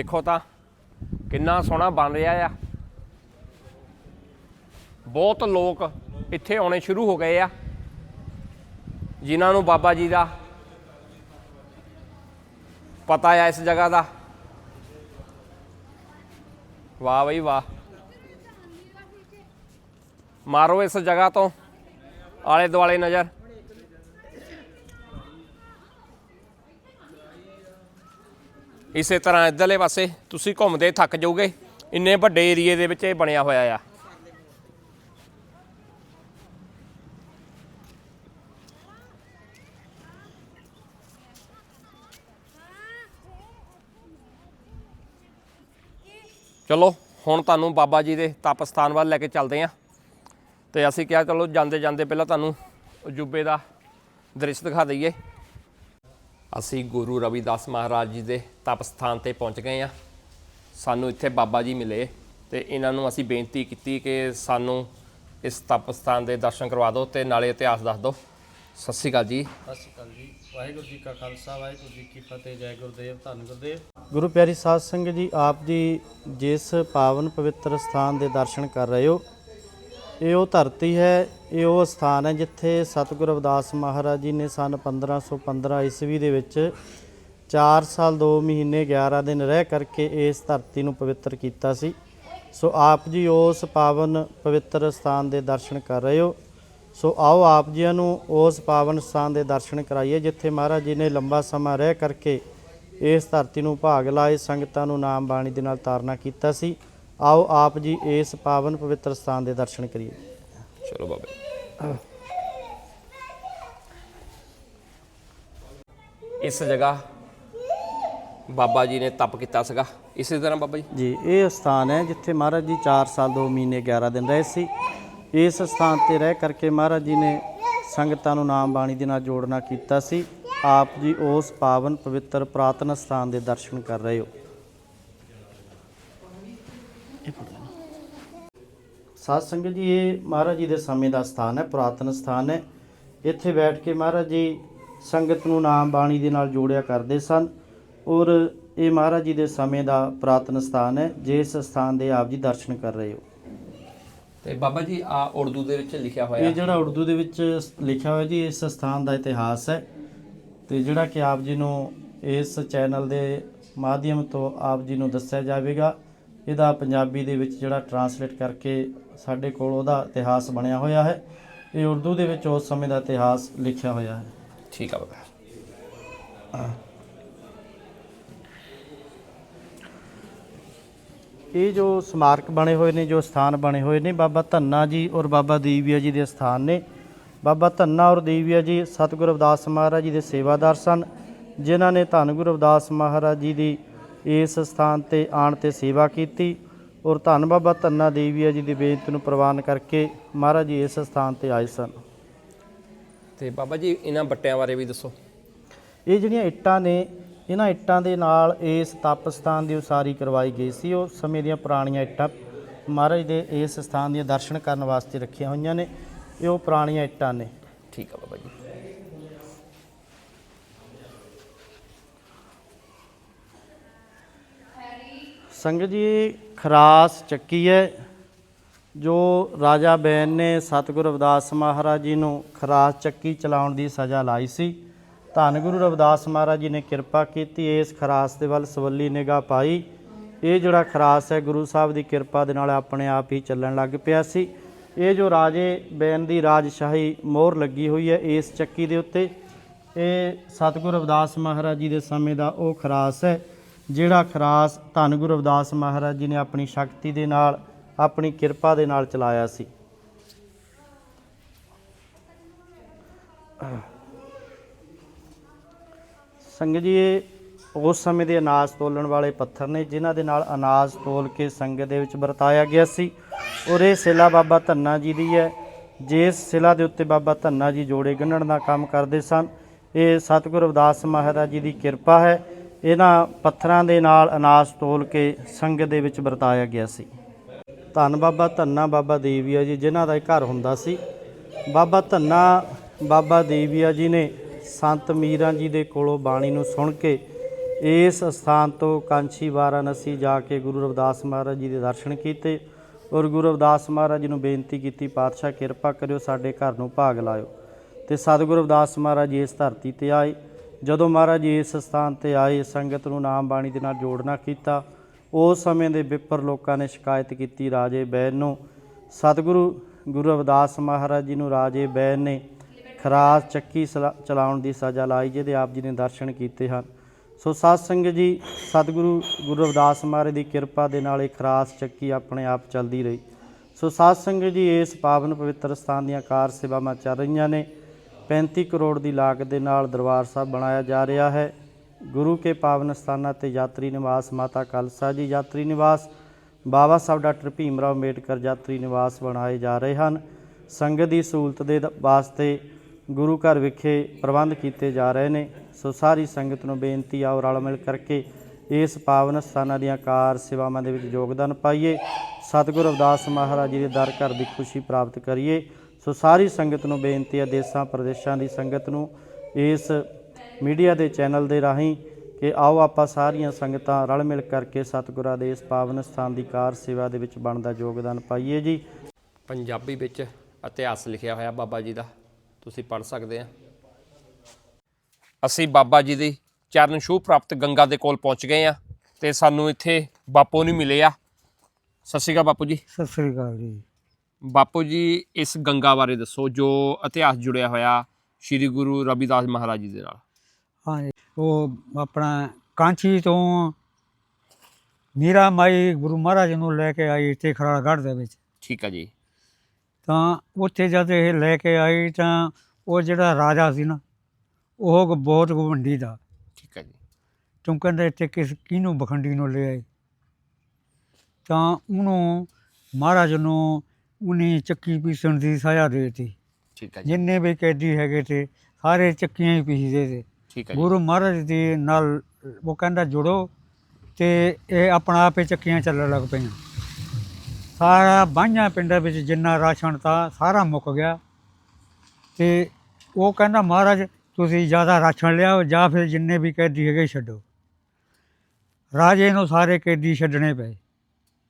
ਦੇਖੋ ਤਾਂ ਕਿੰਨਾ ਸੋਹਣਾ ਬਣ ਰਿਹਾ ਆ। ਬਹੁਤ ਲੋਕ ਇੱਥੇ ਆਉਣੇ ਸ਼ੁਰੂ ਹੋ ਗਏ ਆ, ਜਿਨ੍ਹਾਂ ਨੂੰ ਬਾਬਾ ਜੀ ਦਾ ਪਤਾ ਆ ਇਸ ਜਗ੍ਹਾ ਦਾ। ਵਾਹ ਬਈ ਵਾਹ। ਮਾਰੋ ਇਸ ਜਗ੍ਹਾ ਤੋਂ ਆਲੇ ਦੁਆਲੇ ਨਜ਼ਰ। ਇਸੇ ਤਰ੍ਹਾਂ ਇੱਧਰਲੇ ਪਾਸੇ ਤੁਸੀਂ ਘੁੰਮਦੇ ਥੱਕ ਜਾਓਗੇ। ਇੰਨੇ ਵੱਡੇ ਏਰੀਏ ਦੇ ਵਿੱਚ ਇਹ ਬਣਿਆ ਹੋਇਆ ਆ। ਚਲੋ, ਹੁਣ ਤੁਹਾਨੂੰ ਬਾਬਾ ਜੀ ਦੇ ਤਪ ਸਥਾਨ ਵੱਲ ਲੈ ਕੇ ਚੱਲਦੇ ਆਂ। ਤੇ ਅਸੀਂ ਕਿਹਾ ਚਲੋ ਜਾਂਦੇ ਜਾਂਦੇ ਪਹਿਲਾਂ ਤੁਹਾਨੂੰ ਅਜੂਬੇ ਦਾ ਦ੍ਰਿਸ਼ ਦਿਖਾ ਦਈਏ। ਅਸੀਂ ਗੁਰੂ ਰਵਿਦਾਸ ਮਹਾਰਾਜ ਜੀ ਦੇ ਤਪ ਸਥਾਨ ਤੇ ਪਹੁੰਚ ਗਏ ਆ ਸਾਨੂੰ ਇੱਥੇ ਬਾਬਾ ਜੀ ਮਿਲੇ ਤੇ ਇਹਨਾਂ ਨੂੰ ਅਸੀਂ ਬੇਨਤੀ ਕੀਤੀ ਕਿ ਸਾਨੂੰ ਇਸ ਤਪ ਸਥਾਨ ਦੇ ਦਰਸ਼ਨ ਕਰਵਾ ਦਿਓ ਤੇ ਨਾਲੇ ਇਤਿਹਾਸ ਦੱਸ ਦਿਓ। ਸਤਿ ਸ਼੍ਰੀ ਅਕਾਲ ਜੀ। ਸਤਿ ਸ਼੍ਰੀ ਅਕਾਲ ਜੀ। ਵਾਹਿਗੁਰੂ ਜੀ ਕਾ ਖਾਲਸਾ ਵਾਹਿਗੁਰੂ ਜੀ ਕੀ ਫਤਿਹ ਜੈ ਗੁਰਦੇਵ ਧੰਨ ਗੁਰਦੇਵ। ਗੁਰੂ ਪਿਆਰੀ ਸਾਧ ਸੰਗਤ ਜੀ ਆਪ ਜੀ ਜਿਸ ਪਾਵਨ ਪਵਿੱਤਰ ਸਥਾਨ ਦੇ ਦਰਸ਼ਨ ਕਰ ਰਹੇ ਹੋ ਇਹ ਉਹ ਧਰਤੀ ਹੈ ਇਹ ਉਹ ਸਥਾਨ ਹੈ ਜਿੱਥੇ ਸਤਿਗੁਰੂ ਰਵਿਦਾਸ ਮਹਾਰਾਜ ਜੀ ਨੇ ਸਨ 1515 ਈਸਵੀ ਦੇ ਵਿੱਚ 4 ਸਾਲ 2 ਮਹੀਨੇ 11 ਦਿਨ ਰਹਿ ਕਰਕੇ ਇਸ ਧਰਤੀ ਨੂੰ ਪਵਿੱਤਰ ਕੀਤਾ ਸੀ। ਸੋ ਆਪ ਜੀ ਉਸ ਪਾਵਨ ਪਵਿੱਤਰ ਸਥਾਨ ਦੇ ਦਰਸ਼ਨ ਕਰ ਰਹੇ ਹੋ। ਸੋ ਆਓ ਆਪ ਜੀਆਂ ਨੂੰ ਉਸ ਪਾਵਨ ਸਥਾਨ ਦੇ ਦਰਸ਼ਨ ਕਰਾਈਏ, ਜਿੱਥੇ ਮਹਾਰਾਜ ਜੀ ਨੇ ਲੰਬਾ ਸਮਾਂ ਰਹਿ ਕਰਕੇ ਇਸ ਧਰਤੀ ਨੂੰ ਭਾਗ ਲਾਏ, ਸੰਗਤਾਂ ਨੂੰ ਨਾਮ ਬਾਣੀ ਦੇ ਨਾਲ ਤਾਰਨਾ ਕੀਤਾ ਸੀ। ਆਓ ਆਪ ਜੀ ਇਸ ਪਾਵਨ ਪਵਿੱਤਰ ਸਥਾਨ ਦੇ ਦਰਸ਼ਨ ਕਰੀਏ। ਚਲੋ ਬਾਬਾ ਇਸ ਜਗ੍ਹਾ ਬਾਬਾ ਜੀ ਨੇ ਤਪ ਕੀਤਾ ਸੀਗਾ ਇਸੇ ਤਰ੍ਹਾਂ ਬਾਬਾ ਜੀ ਜੀ ਇਹ ਸਥਾਨ ਹੈ ਜਿੱਥੇ ਮਹਾਰਾਜ ਜੀ 4 ਸਾਲ 2 ਮਹੀਨੇ 11 ਦਿਨ ਰਹੇ ਸੀ ਇਸ ਸਥਾਨ ਤੇ ਰਹਿ ਕਰਕੇ ਮਹਾਰਾਜ ਜੀ ਨੇ ਸੰਗਤਾਂ ਨੂੰ ਨਾਮ ਬਾਣੀ ਦੇ ਨਾਲ ਜੋੜਨਾ ਕੀਤਾ ਸੀ ਆਪ ਜੀ ਉਸ ਪਾਵਨ ਪਵਿੱਤਰ ਪ੍ਰਾਤਨ ਸਥਾਨ ਦੇ ਦਰਸ਼ਨ ਕਰ ਰਹੇ ਹੋ ਸਾਧ ਸੰਗਤ ਜੀ ਇਹ ਮਹਾਰਾਜ ਜੀ ਦੇ ਸਮੇਂ ਦਾ ਸਥਾਨ ਹੈ ਪੁਰਾਤਨ ਸਥਾਨ ਹੈ। ਇੱਥੇ ਬੈਠ ਕੇ ਮਹਾਰਾਜ ਜੀ ਸੰਗਤ ਨੂੰ ਨਾਮ ਬਾਣੀ ਦੇ ਨਾਲ ਜੋੜਿਆ ਕਰਦੇ ਸਨ ਔਰ ਇਹ ਮਹਾਰਾਜ ਜੀ ਦੇ ਸਮੇਂ ਦਾ ਪ੍ਰਾਤਨ ਸਥਾਨ ਹੈ ਜਿਸ ਸਥਾਨ ਦੇ ਆਪ ਜੀ ਦਰਸ਼ਨ ਕਰ ਰਹੇ ਹੋ। ਤੇ ਬਾਬਾ ਜੀ ਆ ਉਰਦੂ ਦੇ ਵਿੱਚ ਲਿਖਿਆ ਹੋਇਆ। ਇਹ ਜਿਹੜਾ ਉਰਦੂ ਦੇ ਵਿੱਚ ਲਿਖਿਆ ਹੋਇਆ ਜੀ ਇਸ ਸਥਾਨ ਦਾ ਇਤਿਹਾਸ ਹੈ। ਤੇ ਜਿਹੜਾ ਕਿ ਆਪ ਜੀ ਨੂੰ ਇਸ ਚੈਨਲ ਦੇ ਮਾਧਿਅਮ ਤੋਂ ਆਪ ਜੀ ਨੂੰ ਦੱਸਿਆ ਜਾਵੇਗਾ। ਇਹਦਾ ਪੰਜਾਬੀ ਦੇ ਵਿੱਚ ਜਿਹੜਾ ਟਰਾਂਸਲੇਟ ਕਰਕੇ ਸਾਡੇ ਕੋਲ ਉਹਦਾ ਇਤਿਹਾਸ ਬਣਿਆ ਹੋਇਆ ਹੈ। ਇਹ ਉਰਦੂ ਦੇ ਵਿੱਚ ਉਸ ਸਮੇਂ ਦਾ ਇਤਿਹਾਸ ਲਿਖਿਆ ਹੋਇਆ ਹੈ। ਠੀਕ ਆ ਬਾਬਾ। ਇਹ ਜੋ ਸਮਾਰਕ ਬਣੇ ਹੋਏ ਨੇ ਜੋ ਸਥਾਨ ਬਣੇ ਹੋਏ ਨੇ ਬਾਬਾ ਧੰਨਾ ਜੀ ਔਰ ਬਾਬਾ ਦੀਵੀਆ ਜੀ ਦੇ ਸਥਾਨ ਨੇ। ਬਾਬਾ ਧੰਨਾ ਔਰ ਦੀਵੀਆ ਜੀ ਸਤਿਗੁਰੂ ਰਵਿਦਾਸ ਮਹਾਰਾਜ ਜੀ ਦੇ ਸੇਵਾਦਾਰ ਸਨ ਜਿਨ੍ਹਾਂ ਨੇ ਧੰਨ ਗੁਰੂ ਰਵਿਦਾਸ ਮਹਾਰਾਜ ਜੀ ਦੀ ਇਸ ਸਥਾਨ ਤੇ ਆਣ ਤੇ ਸੇਵਾ ਕੀਤੀ ਔਰ ਧੰਨ ਬਾਬਾ ਧੰਨਾ ਦੇਵੀਆ ਜੀ ਦੀ ਬੇਨਤੀ ਨੂੰ ਪ੍ਰਵਾਨ ਕਰਕੇ ਮਹਾਰਾਜ ਜੀ ਇਸ ਸਥਾਨ ਤੇ ਆਏ ਸਨ। ਤੇ ਬਾਬਾ ਜੀ ਇਹਨਾਂ ਬੱਟਿਆਂ ਬਾਰੇ ਵੀ ਦੱਸੋ। ਇਹ ਜਿਹੜੀਆਂ ਇੱਟਾਂ ਨੇ ਇਹਨਾਂ ਇੱਟਾਂ ਦੇ ਨਾਲ ਇਸ ਤਪ ਸਥਾਨ ਦੀ ਉਸਾਰੀ ਕਰਵਾਈ ਗਈ ਸੀ। ਉਹ ਸਮੇਂ ਦੀਆਂ ਪੁਰਾਣੀਆਂ ਇੱਟਾਂ ਮਹਾਰਾਜ ਦੇ ਇਸ ਸਥਾਨ ਦੀਆਂ ਦਰਸ਼ਨ ਕਰਨ ਵਾਸਤੇ ਰੱਖੀਆਂ ਹੋਈਆਂ ਨੇ। ਇਹ ਉਹ ਪੁਰਾਣੀਆਂ ਇੱਟਾਂ ਨੇ। ਠੀਕ ਆ ਬਾਬਾ ਜੀ। ਸੰਗਤ ਜੀ, ਖਰਾਸ ਚੱਕੀ ਹੈ, ਜੋ ਰਾਜਾ ਬੈਨ ਨੇ ਸਤਿਗੁਰੂ ਰਵਿਦਾਸ ਮਹਾਰਾਜ ਜੀ ਨੂੰ ਖਰਾਸ ਚੱਕੀ ਚਲਾਉਣ ਦੀ ਸਜ਼ਾ ਲਾਈ ਸੀ। ਧੰਨ ਗੁਰੂ ਰਵਿਦਾਸ ਮਹਾਰਾਜ ਜੀ ਨੇ ਕਿਰਪਾ ਕੀਤੀ, ਇਸ ਖਰਾਸ ਦੇ ਵੱਲ ਸਵੱਲੀ ਨਿਗਾਹ ਪਾਈ। ਇਹ ਜਿਹੜਾ ਖਰਾਸ ਹੈ, ਗੁਰੂ ਸਾਹਿਬ ਦੀ ਕਿਰਪਾ ਦੇ ਨਾਲ ਆਪਣੇ ਆਪ ਹੀ ਚੱਲਣ ਲੱਗ ਪਿਆ ਸੀ। ਇਹ ਜੋ ਰਾਜੇ ਬੈਨ ਦੀ ਰਾਜਸ਼ਾਹੀ ਮੋਹਰ ਲੱਗੀ ਹੋਈ ਹੈ, ਇਸ ਚੱਕੀ ਦੇ ਉੱਤੇ, ਇਹ ਸਤਿਗੁਰੂ ਰਵਿਦਾਸ ਮਹਾਰਾਜ ਜੀ ਦੇ ਸਮੇਂ ਦਾ ਉਹ ਖਰਾਸ ਹੈ। ਜਿਹੜਾ ਖਰਾਸ ਧੰਨ ਗੁਰੂ ਰਵਿਦਾਸ ਮਹਾਰਾਜ ਜੀ ਨੇ ਆਪਣੀ ਸ਼ਕਤੀ ਦੇ ਨਾਲ, ਆਪਣੀ ਕਿਰਪਾ ਦੇ ਨਾਲ ਚਲਾਇਆ ਸੀ। ਸੰਗਤ ਜੀ ਉਸ ਸਮੇਂ ਦੇ ਅਨਾਜ ਤੋਲਣ ਵਾਲੇ ਪੱਥਰ ਨੇ, ਜਿਨ੍ਹਾਂ ਦੇ ਨਾਲ ਅਨਾਜ ਤੋਲ ਕੇ ਸੰਗਤ ਦੇ ਵਿੱਚ ਵਰਤਾਇਆ ਗਿਆ ਸੀ। ਔਰ ਇਹ ਸਿਲਾ ਬਾਬਾ ਧੰਨਾ ਜੀ ਦੀ ਹੈ। ਜਿਸ ਸਿਲਾ ਦੇ ਉੱਤੇ ਬਾਬਾ ਧੰਨਾ ਜੀ ਜੋੜੇ ਗੰਢਣ ਦਾ ਕੰਮ ਕਰਦੇ ਸਨ। ਇਹ ਸਤਿਗੁਰੂ ਅਵਦਾਸ ਮਹਾਰਾਜ ਜੀ ਦੀ ਕਿਰਪਾ ਹੈ। ਇਹਨਾਂ ਪੱਥਰਾਂ ਦੇ ਨਾਲ ਅਨਾਜ ਤੋਲ ਕੇ ਸੰਗਤ ਦੇ ਵਿੱਚ ਵਰਤਾਇਆ ਗਿਆ ਸੀ। ਧੰਨ ਬਾਬਾ ਧੰਨਾ ਬਾਬਾ ਦੇਵੀਆ ਜੀ, ਜਿਨ੍ਹਾਂ ਦਾ ਇਹ ਘਰ ਹੁੰਦਾ ਸੀ। ਬਾਬਾ ਧੰਨਾ ਬਾਬਾ ਦੇਵੀਆ ਜੀ ਨੇ ਸੰਤ ਮੀਰਾਂ ਜੀ ਦੇ ਕੋਲੋਂ ਬਾਣੀ ਨੂੰ ਸੁਣ ਕੇ ਇਸ ਸਥਾਨ ਤੋਂ ਕਾਂਚੀ ਵਾਰਾਣਸੀ ਜਾ ਕੇ ਗੁਰੂ ਰਵਿਦਾਸ ਮਹਾਰਾਜ ਜੀ ਦੇ ਦਰਸ਼ਨ ਕੀਤੇ ਔਰ ਗੁਰੂ ਰਵਿਦਾਸ ਮਹਾਰਾਜ ਜੀ ਨੂੰ ਬੇਨਤੀ ਕੀਤੀ, ਪਾਤਸ਼ਾਹ, ਕਿਰਪਾ ਕਰਿਓ ਸਾਡੇ ਘਰ ਨੂੰ ਭਾਗ ਲਾਇਓ। ਤੇ ਸਤਿਗੁਰੂ ਰਵਿਦਾਸ ਮਹਾਰਾਜ ਜੀ ਇਸ ਧਰਤੀ ਤੇ ਆਏ। ਜਦੋਂ ਮਹਾਰਾਜ ਜੀ ਇਸ ਸਥਾਨ ਤੇ ਆਏ, ਸੰਗਤ ਨੂੰ ਨਾਮ ਬਾਣੀ ਦੇ ਨਾਲ ਜੋੜਨਾ ਕੀਤਾ, ਉਸ ਸਮੇਂ ਦੇ ਵਿਪਰ ਲੋਕਾਂ ਨੇ ਸ਼ਿਕਾਇਤ ਕੀਤੀ ਰਾਜੇ ਬੈਨ ਨੂੰ। ਸਤਿਗੁਰੂ ਗੁਰੂ ਅਵਦਾਸ ਮਹਾਰਾਜ ਜੀ ਨੂੰ ਰਾਜੇ ਬੈਨ ਨੇ ਖਰਾਸ ਚੱਕੀ ਸਲਾ- ਚਲਾਉਣ ਦੀ ਸਜ਼ਾ ਲਾਈ, ਜਿਹਦੇ ਆਪ ਜੀ ਨੇ ਦਰਸ਼ਨ ਕੀਤੇ ਹਨ। ਸੋ ਸਾਧ ਸੰਗਤ ਜੀ, ਸਤਿਗੁਰੂ ਗੁਰੂ ਅਵਦਾਸ ਮਹਾਰਾਜ ਦੀ ਕਿਰਪਾ ਦੇ ਨਾਲ ਇਹ ਖਰਾਸ ਚੱਕੀ ਆਪਣੇ ਆਪ ਚੱਲਦੀ ਰਹੀ। ਸੋ ਸਾਧ ਸੰਗਤ ਜੀ, ਇਸ ਪਾਵਨ ਪਵਿੱਤਰ ਸਥਾਨ ਦੀਆਂ ਕਾਰ ਸੇਵਾਵਾਂ ਚੱਲ ਰਹੀਆਂ ਨੇ। 35 ਕਰੋੜ ਦੀ ਲਾਗਤ ਦੇ ਨਾਲ ਦਰਬਾਰ ਸਾਹਿਬ ਬਣਾਇਆ ਜਾ ਰਿਹਾ ਹੈ। ਗੁਰੂ ਕੇ ਪਾਵਨ ਸਥਾਨਾਂ ਤੇ ਯਾਤਰੀ ਨਿਵਾਸ, ਮਾਤਾ ਕਲਸਾ ਜੀ ਯਾਤਰੀ ਨਿਵਾਸ, ਬਾਬਾ ਸਾਹਿਬ ਡਾਕਟਰ ਭੀਮ ਰਾਓ ਅੰਬੇਡਕਰ ਯਾਤਰੀ ਨਿਵਾਸ ਬਣਾਏ ਜਾ ਰਹੇ ਹਨ। ਸੰਗਤ ਦੀ ਸਹੂਲਤ ਦੇ ਵਾਸਤੇ ਗੁਰੂ ਘਰ ਵਿਖੇ ਪ੍ਰਬੰਧ ਕੀਤੇ ਜਾ ਰਹੇ ਨੇ। ਸੋ ਸਾਰੀ ਸੰਗਤ ਨੂੰ ਬੇਨਤੀ ਆਓ ਰਲ ਮਿਲ ਕਰਕੇ ਇਸ ਪਾਵਨ ਸਥਾਨਾਂ ਦੀਆਂ ਕਾਰ ਸੇਵਾਵਾਂ ਦੇ ਵਿੱਚ ਯੋਗਦਾਨ ਪਾਈਏ। ਸਤਿਗੁਰੂ ਅਵਦਾਸ ਮਹਾਰਾਜ ਜੀ ਦੇ ਦਰ ਘਰ ਦੀ ਖੁਸ਼ੀ ਪ੍ਰਾਪਤ ਕਰੀਏ। ਸੋ ਸਾਰੀ ਸੰਗਤ ਨੂੰ ਬੇਨਤੀ ਹੈ ਦੇਸਾਂ ਪ੍ਰਦੇਸ਼ਾਂ ਦੀ ਸੰਗਤ ਨੂੰ ਇਸ ਮੀਡੀਆ ਦੇ ਚੈਨਲ ਦੇ ਰਾਹੀਂ ਕਿ ਆਓ ਆਪਾਂ ਸਾਰੀਆਂ ਸੰਗਤਾਂ ਰਲ ਮਿਲ ਕਰਕੇ ਸਤਿਗੁਰਾਂ ਦੇ ਇਸ ਪਾਵਨ ਸਥਾਨ ਦੀ ਕਾਰ ਸੇਵਾ ਦੇ ਵਿੱਚ ਬਣਦਾ ਯੋਗਦਾਨ ਪਾਈਏ ਜੀ। ਪੰਜਾਬੀ ਵਿੱਚ ਇਤਿਹਾਸ ਲਿਖਿਆ ਹੋਇਆ ਬਾਬਾ ਜੀ ਦਾ ਤੁਸੀਂ ਪੜ੍ਹ ਸਕਦੇ ਆ। ਅਸੀਂ ਬਾਬਾ ਜੀ ਦੀ ਚਰਨ ਛੂਹ ਪ੍ਰਾਪਤ ਗੰਗਾ ਦੇ ਕੋਲ ਪਹੁੰਚ ਗਏ ਆ ਤੇ ਸਾਨੂੰ ਇੱਥੇ ਬਾਪੂ ਨਹੀਂ ਮਿਲੇ ਆ। ਸਤਿ ਸ਼੍ਰੀ ਅਕਾਲ ਬਾਪੂ ਜੀ। ਸਤਿ ਸ੍ਰੀ ਅਕਾਲ ਜੀ। ਬਾਪੂ ਜੀ ਇਸ ਗੰਗਾ ਬਾਰੇ ਦੱਸੋ ਜੋ ਇਤਿਹਾਸ ਜੁੜਿਆ ਹੋਇਆ ਸ੍ਰੀ ਗੁਰੂ ਰਵਿਦਾਸ ਮਹਾਰਾਜ ਜੀ ਦੇ ਨਾਲ। ਹਾਂਜੀ ਉਹ ਆਪਣਾ ਕਾਂਚੀ ਤੋਂ ਮੀਰਾ ਮਾਈ ਗੁਰੂ ਮਹਾਰਾਜ ਨੂੰ ਲੈ ਕੇ ਆਈ ਇੱਥੇ ਖਰਾੜਗੜ੍ਹ ਦੇ ਵਿੱਚ। ਠੀਕ ਹੈ ਜੀ। ਤਾਂ ਉੱਥੇ ਜਦ ਇਹ ਲੈ ਕੇ ਆਈ ਤਾਂ ਉਹ ਜਿਹੜਾ ਰਾਜਾ ਸੀ ਨਾ ਉਹ ਬਹੁਤ ਗਵੰਡੀ ਦਾ। ਠੀਕ ਹੈ ਜੀ। ਤੂੰ ਕਹਿੰਦਾ ਇੱਥੇ ਕਿਸ ਕਿਹਨੂੰ ਬਖੰਡੀ ਨੂੰ ਲੈ ਆਈ ਤਾਂ ਉਹਨੂੰ ਮਹਾਰਾਜ ਨੂੰ ਉਹਨੇ ਚੱਕੀ ਪੀਸਣ ਦੀ ਸਜ਼ਾ ਦੇ ਦਿੱਤੀ। ਠੀਕ ਹੈ ਜੀ। ਜਿੰਨੇ ਵੀ ਕੈਦੀ ਹੈਗੇ ਤੇ ਸਾਰੇ ਚੱਕੀਆਂ ਹੀ ਪੀਸਦੇ ਤੇ। ਠੀਕ ਹੈ ਜੀ। ਗੁਰੂ ਮਹਾਰਾਜ ਦੇ ਨਾਲ ਉਹ ਕਹਿੰਦਾ ਜੁੜੋ ਤੇ ਇਹ ਆਪਣਾ ਆਪੇ ਚੱਕੀਆਂ ਚੱਲਣ ਲੱਗ ਪਈਆਂ। ਸਾਰਾ ਬਾਈਆਂ ਪਿੰਡਾਂ ਵਿੱਚ ਜਿੰਨਾ ਰਾਸ਼ਨ ਤਾਂ ਸਾਰਾ ਮੁੱਕ ਗਿਆ। ਤੇ ਉਹ ਕਹਿੰਦਾ ਮਹਾਰਾਜ ਤੁਸੀਂ ਜ਼ਿਆਦਾ ਰਾਸ਼ਨ ਲਿਆਓ ਜਾਂ ਫਿਰ ਜਿੰਨੇ ਵੀ ਕੈਦੀ ਹੈਗੇ ਛੱਡੋ। ਰਾਜੇ ਨੂੰ ਸਾਰੇ ਕੈਦੀ ਛੱਡਣੇ ਪਏ।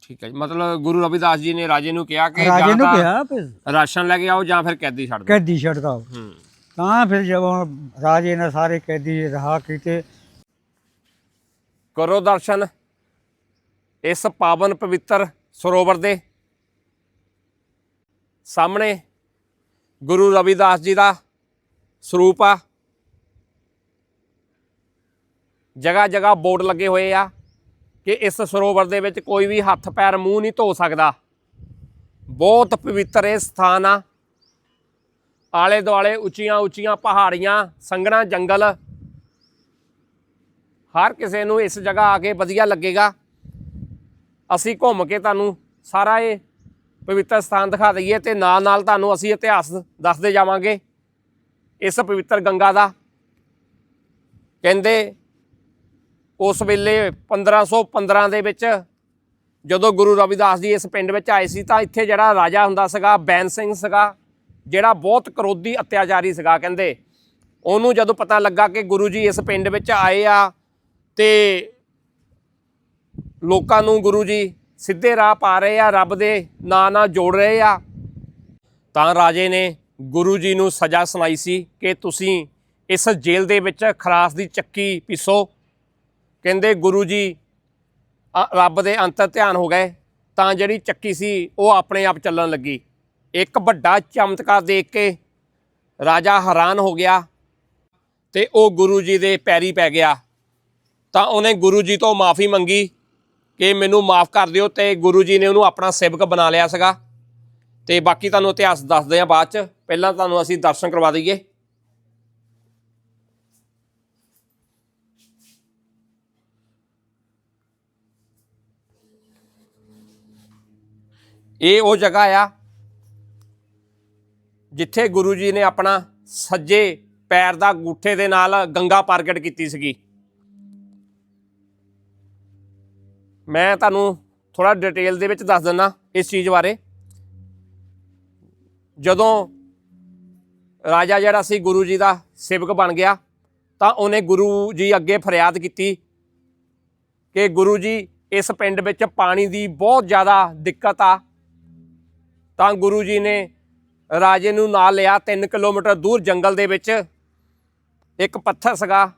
ਠੀਕ ਹੈ ਜੀ। ਮਤਲਬ ਗੁਰੂ ਰਵਿਦਾਸ ਜੀ ਨੇ ਰਾਜੇ ਨੂੰ ਕਿਹਾ ਕਿ ਰਾਜੇ ਜਾਂ ਨੂੰ ਤਾਂ ਕਿਹਾ ਫਿਰ ਰਾਸ਼ਨ ਲੈ ਕੇ ਆਓ ਜਾਂ ਫਿਰ ਕੈਦੀ ਛੱਡ ਦਿਓ। ਕੈਦੀ ਛੱਡਦਾ ਹੂੰ। ਤਾਂ ਫਿਰ ਜਦੋਂ ਰਾਜੇ ਨੇ ਸਾਰੇ ਕੈਦੀ ਰਹਾ ਕੀਤੇ ਕਰੋ ਦਰਸ਼ਨ। ਇਸ ਪਾਵਨ ਪਵਿੱਤਰ ਸਰੋਵਰ ਦੇ ਸਾਹਮਣੇ ਗੁਰੂ ਰਵਿਦਾਸ ਜੀ ਦਾ ਸਰੂਪ ਆ। ਜਗ੍ਹਾ ਜਗ੍ਹਾ ਬੋਰਡ ਲੱਗੇ ਹੋਏ ਆ। ਕਿ ਇਸ ਸਰੋਵਰ ਦੇ ਵਿੱਚ ਕੋਈ ਵੀ ਹੱਥ ਪੈਰ ਮੂੰਹ ਨਹੀਂ ਧੋ ਸਕਦਾ। ਬਹੁਤ ਪਵਿੱਤਰ ਇਹ ਸਥਾਨ ਆ। ਆਲੇ ਦੁਆਲੇ ਉੱਚੀਆਂ ਉੱਚੀਆਂ ਪਹਾੜੀਆਂ, ਸੰਘਣਾ ਜੰਗਲ। ਹਰ ਕਿਸੇ ਨੂੰ ਇਸ ਜਗ੍ਹਾ ਆ ਕੇ ਵਧੀਆ ਲੱਗੇਗਾ। ਅਸੀਂ ਘੁੰਮ ਕੇ ਤੁਹਾਨੂੰ ਸਾਰਾ ਇਹ ਪਵਿੱਤਰ ਸਥਾਨ ਦਿਖਾ ਦਈਏ ਤੇ ਨਾਲ ਨਾਲ ਤੁਹਾਨੂੰ ਅਸੀਂ ਇਤਿਹਾਸ ਦੱਸਦੇ ਜਾਵਾਂਗੇ। ਇਸ ਪਵਿੱਤਰ ਗੰਗਾ ਦਾ। ਕਹਿੰਦੇ ਉਸ ਵੇਲੇ 1515 ਦੇ ਵਿੱਚ ਜਦੋਂ ਗੁਰੂ ਰਵਿਦਾਸ ਜੀ ਇਸ ਪਿੰਡ ਵਿੱਚ ਆਏ ਸੀ ਤਾਂ ਇੱਥੇ ਜਿਹੜਾ ਰਾਜਾ ਹੁੰਦਾ ਸੀਗਾ, ਬੈਨ ਸਿੰਘ ਸੀਗਾ, ਜਿਹੜਾ ਬਹੁਤ ਕਰੋਧੀ ਅਤਿਆਚਾਰੀ ਸੀਗਾ ਕਹਿੰਦੇ। ਉਹਨੂੰ ਜਦੋਂ ਪਤਾ ਲੱਗਾ ਕਿ ਗੁਰੂ ਜੀ ਇਸ ਪਿੰਡ ਵਿੱਚ ਆਏ ਆ ਤੇ ਲੋਕਾਂ ਨੂੰ ਗੁਰੂ ਜੀ ਸਿੱਧੇ ਰਾਹ ਪਾ ਰਹੇ ਆ, ਰੱਬ ਦੇ ਨਾਂ ਨਾਲ ਜੋੜ ਰਹੇ ਆ, ਤਾਂ ਰਾਜੇ ਨੇ ਗੁਰੂ ਜੀ ਨੂੰ ਸਜ਼ਾ ਸੁਣਾਈ ਸੀ ਕਿ ਤੁਸੀਂ ਇਸ ਜੇਲ੍ਹ ਦੇ ਵਿੱਚ ਖਰਾਸ ਦੀ ਚੱਕੀ ਪੀਸੋ। ਕਹਿੰਦੇ ਗੁਰੂ ਜੀ ਰੱਬ ਦੇ ਅੰਤਰ ਧਿਆਨ ਹੋ ਗਏ, ਤਾਂ ਜਿਹੜੀ ਚੱਕੀ ਸੀ ਉਹ ਆਪਣੇ ਆਪ ਚੱਲਣ ਲੱਗੀ। ਇੱਕ ਵੱਡਾ ਚਮਤਕਾਰ ਦੇਖ ਕੇ ਰਾਜਾ ਹੈਰਾਨ ਹੋ ਗਿਆ ਤੇ ਉਹ ਗੁਰੂ ਜੀ ਦੇ ਪੈਰੀ ਪੈ ਗਿਆ। ਤਾਂ ਉਹਨੇ ਗੁਰੂ ਜੀ ਤੋਂ ਮਾਫੀ ਮੰਗੀ ਕਿ ਮੈਨੂੰ ਮਾਫ ਕਰ ਦਿਓ ਤੇ ਗੁਰੂ ਜੀ ਨੇ ਉਹਨੂੰ ਆਪਣਾ ਸੇਵਕ ਬਣਾ ਲਿਆ ਸੀਗਾ। ਤੇ ਬਾਕੀ ਤੁਹਾਨੂੰ ਇਤਿਹਾਸ ਦੱਸਦੇ ਆ ਬਾਅਦ ਚ। ਪਹਿਲਾਂ ਤੁਹਾਨੂੰ ਅਸੀਂ ਦਰਸ਼ਨ ਕਰਵਾ ਦਈਏ। ਇਹ ਉਹ ਜਗ੍ਹਾ ਆ ਜਿੱਥੇ ਗੁਰੂ ਜੀ ਨੇ ਆਪਣਾ ਸੱਜੇ ਪੈਰ ਦਾ ਗੂਠੇ ਦੇ ਨਾਲ ਗੰਗਾ ਪ੍ਰਗਟ ਕੀਤੀ ਸੀਗੀ। ਮੈਂ ਤੁਹਾਨੂੰ ਥੋੜਾ ਡਿਟੇਲ ਦੇ ਵਿੱਚ ਦੱਸ ਦਿੰਦਾ ਇਸ ਚੀਜ਼ ਬਾਰੇ। ਜਦੋਂ ਰਾਜਾ ਜਿਹੜਾ ਸੀ ਗੁਰੂ ਜੀ ਦਾ ਸੇਵਕ ਬਣ ਗਿਆ, ਤਾਂ ਉਹਨੇ ਗੁਰੂ ਜੀ ਅੱਗੇ ਫਰਿਆਦ ਕੀਤੀ ਕਿ ਗੁਰੂ ਜੀ, ਇਸ ਪਿੰਡ ਵਿੱਚ ਪਾਣੀ ਦੀ ਬਹੁਤ ਜ਼ਿਆਦਾ ਦਿੱਕਤ ਆ। ਤਾਂ ਗੁਰੂ ਜੀ ਨੇ ਰਾਜੇ ਨੂੰ ਨਾਲ ਲਿਆ 3 ਕਿਲੋਮੀਟਰ ਦੂਰ ਜੰਗਲ ਦੇ ਵਿੱਚ। ਇੱਕ ਪੱਥਰ ਸੀਗਾ।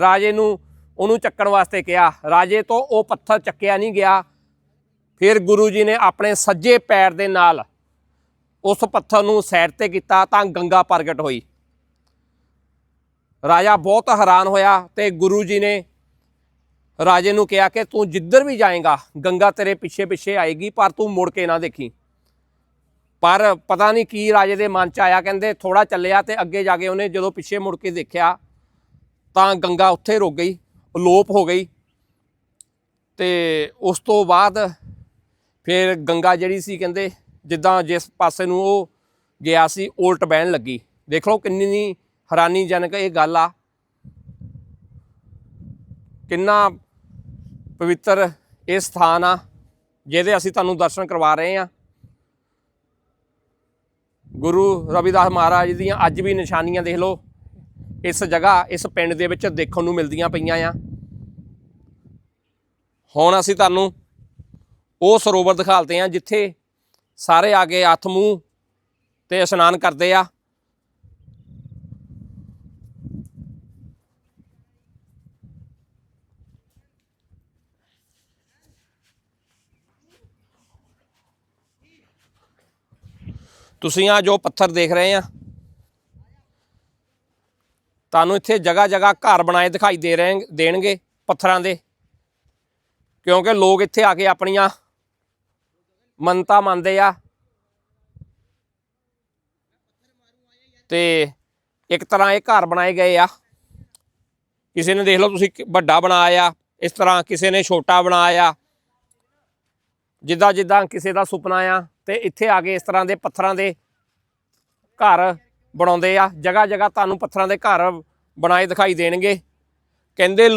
ਰਾਜੇ ਨੂੰ ਉਹਨੂੰ ਚੱਕਣ ਵਾਸਤੇ ਕਿਹਾ। ਰਾਜੇ ਤੋਂ ਉਹ ਪੱਥਰ ਚੱਕਿਆ ਨਹੀਂ ਗਿਆ। ਫਿਰ ਗੁਰੂ ਜੀ ਨੇ ਆਪਣੇ ਸੱਜੇ ਪੈਰ ਦੇ ਨਾਲ ਉਸ ਪੱਥਰ ਨੂੰ ਸਾਈਡ ਤੇ ਕੀਤਾ ਤਾਂ ਗੰਗਾ ਪ੍ਰਗਟ ਹੋਈ। ਰਾਜਾ ਬਹੁਤ ਹੈਰਾਨ ਹੋਇਆ ਤੇ ਗੁਰੂ ਜੀ ਨੇ ਰਾਜੇ ਨੂੰ ਕਿਹਾ ਕਿ ਤੂੰ ਜਿੱਧਰ ਵੀ ਜਾਏਗਾ, ਗੰਗਾ ਤੇਰੇ ਪਿੱਛੇ ਪਿੱਛੇ ਆਏਗੀ, ਪਰ ਤੂੰ ਮੁੜ ਕੇ ਨਾ ਦੇਖੀ। ਪਰ ਪਤਾ ਨਹੀਂ ਕੀ ਰਾਜੇ ਦੇ ਮਨ ਚ ਆਇਆ, ਕਹਿੰਦੇ ਥੋੜਾ ਚੱਲਿਆ ਤੇ ਅੱਗੇ ਜਾ ਕੇ ਉਹਨੇ ਜਦੋਂ ਪਿੱਛੇ ਮੁੜ ਕੇ ਦੇਖਿਆ ਤਾਂ ਗੰਗਾ ਉੱਥੇ ਰੁਕ ਗਈ, ਅਲੋਪ ਹੋ ਗਈ ਤੇ ਉਸ ਤੋਂ ਬਾਅਦ ਫਿਰ ਗੰਗਾ ਜਿਹੜੀ ਸੀ ਕਹਿੰਦੇ ਜਿੱਦਾਂ ਜਿਸ ਪਾਸੇ ਨੂੰ ਉਹ ਗਿਆ ਸੀ, ਉਲਟ ਬਹਿਣ ਲੱਗੀ। ਦੇਖ ਲਓ ਕਿੰਨੀ ਹੈਰਾਨੀਜਨਕ ਇਹ ਗੱਲ ਆ। ਕਿੰਨਾ ਪਵਿੱਤਰ ਇਹ ਸਥਾਨ ਆ, ਜਿਹਦੇ ਅਸੀਂ ਤੁਹਾਨੂੰ ਦਰਸ਼ਨ ਕਰਵਾ ਰਹੇ ਹਾਂ ਗੁਰੂ ਰਵਿਦਾਸ ਮਹਾਰਾਜ ਦੀਆਂ ਅੱਜ ਵੀ ਨਿਸ਼ਾਨੀਆਂ ਦੇਖ ਲਓ। ਇਸ ਜਗ੍ਹਾ, ਇਸ ਪਿੰਡ ਦੇ ਵਿੱਚ ਦੇਖਣ ਨੂੰ ਮਿਲਦੀਆਂ ਪਈਆਂ ਆ। ਹੁਣ ਅਸੀਂ ਤੁਹਾਨੂੰ ਉਹ ਸਰੋਵਰ ਦਿਖਾਲਦੇ ਆ ਜਿੱਥੇ ਸਾਰੇ ਆ ਕੇ ਹੱਥ ਮੂੰਹ ਤੇ ਇਸ਼ਨਾਨ ਕਰਦੇ ਆ। ਤੁਸੀਂ ਆ ਜੋ ਪੱਥਰ ਦੇਖ ਰਹੇ ਆ, ਤੁਹਾਨੂੰ ਇੱਥੇ ਜਗ੍ਹਾ ਜਗ੍ਹਾ ਘਰ ਬਣਾਏ ਦਿਖਾਈ ਦੇ ਰਹੇ, ਦੇਣਗੇ ਪੱਥਰਾਂ ਦੇ। ਕਿਉਂਕਿ ਲੋਕ ਇੱਥੇ ਆ ਕੇ ਆਪਣੀਆਂ ਮੰਨਤਾ ਮੰਨਦੇ ਆ। ਤੇ ਇੱਕ ਤਰ੍ਹਾਂ ਇਹ ਘਰ ਬਣਾਏ ਗਏ ਆ। ਕਿਸੇ ਨੇ ਦੇਖ ਲਓ ਤੁਸੀਂ ਵੱਡਾ ਬਣਾਇਆ, ਇਸ ਤਰ੍ਹਾਂ ਕਿਸੇ ਨੇ ਛੋਟਾ ਬਣਾਇਆ। ਜਿੱਦਾਂ ਜਿੱਦਾਂ ਕਿਸੇ ਦਾ ਸੁਪਨਾ ਆ ਤੇ ਇੱਥੇ ਆ ਕੇ ਇਸ ਤਰ੍ਹਾਂ ਦੇ ਪੱਥਰਾਂ ਦੇ ਘਰ ਬਣਾਉਂਦੇ ਆ, ਜਗ੍ਹਾ ਜਗ੍ਹਾ ਤੁਹਾਨੂੰ ਪੱਥਰਾਂ ਦੇ ਘਰ ਬਣਾਏ ਦਿਖਾਈ ਦੇਣਗੇ। ਕਹਿੰਦੇ